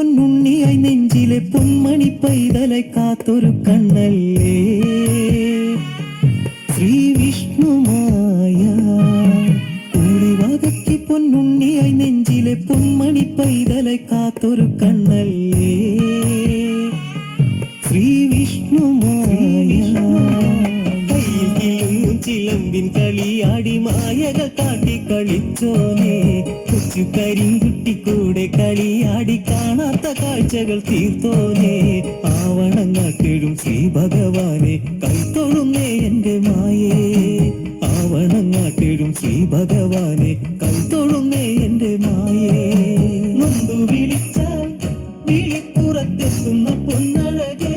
പൊന്നുണ്ണിയായി നെഞ്ചിലെ പൊന്മണി പൈതലെ കാത്തൊരു കണ്ണല്ലേ? ശ്രീ വിഷ്ണുമായ കൂടെ വാകയ്ക്ക് പൊന്നുണ്ണിയായി നെഞ്ചിലെ പൊന്മണി പൈതലെ കാത്തൊരു കണ്ണല്ലേ? ശ്രീ വിഷ്ണുമായ ചിലമ്പിൻ കളിയാടി മായക കാട്ടി കളിച്ചോനെ. കൊച്ചു കരിങ്കുട്ടി കൂടെ കളിയാടി കാണാത്ത കാഴ്ചകൾ തീർത്തോനെ ആവണങ്ങാട്ടിടും ശ്രീ ഭഗവാനെ കൈത്തൊഴുന്നേ എന്റെ മായേ ആവണങ്ങാട്ടിടും ശ്രീ ഭഗവാനെ കൈത്തൊഴുന്നേ എന്റെ മായേ. നൊന്തു വിളിച്ചാൽ വിളിപ്പുറത്തെത്തുന്ന പൊന്നഴകേ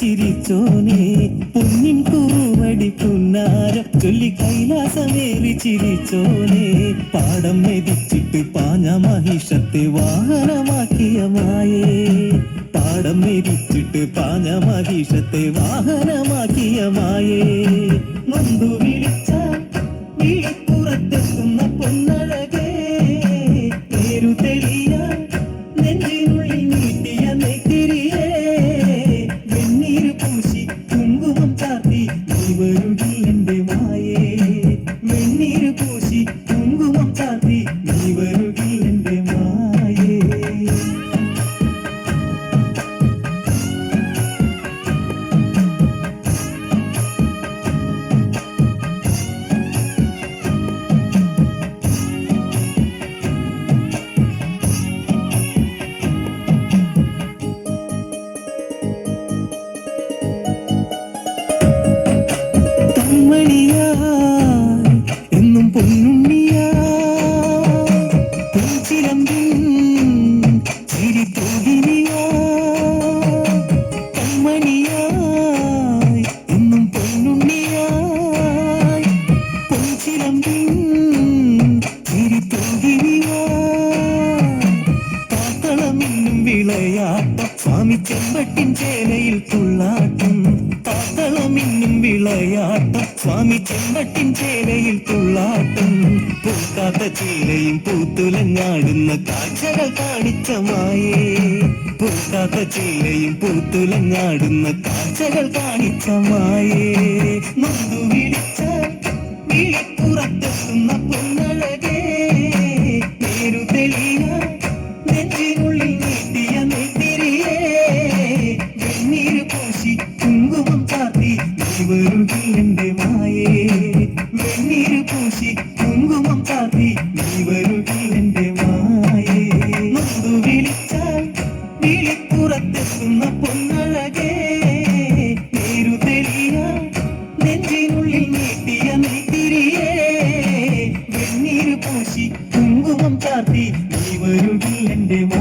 ചിരിച്ചോനെ പൊന്നിൻ പൂവടി പുന്നാരം ചൊല്ലി കൈലാസമേറി ചിരിച്ചോനെ. പാടം മെതിച്ചിട്ട് പാഞ്ഞ മഹിഷത്തെ വാഹനമാക്കിയ മായേ. പാടം മെതിച്ചിട്ട് പാഞ്ഞ മഹിഷത്തെ വാഹനമാക്കിയ മായേ. മന്ദു വിളിച്ച വിളിപ്പുറത്തെത്തുന്ന പൊന്നഴകേ സ്വാമി ചെമ്പട്ടിൻ ചേനയിൽ തുള്ളാട്ടം കാത്തളമിന്നും വിളയാട്ടം. സ്വാമി ചെമ്പട്ടിൻ ചേനയിൽ തുള്ളാട്ടം പൂക്കാത്ത ചേനയും പൂത്തുലഞ്ഞാടുന്ന കാഴ്ചകൾ കാണിച്ച മായേ. പൂക്കാത്ത ചേനയും പൂത്തുലഞ്ഞാടുന്ന കാഴ്ചകൾ കാണിച്ച മായേ. നൊന്തു വിളിച്ചാൽ വിളിപ്പുറത്തെത്തുന്ന വെണ്ണീര്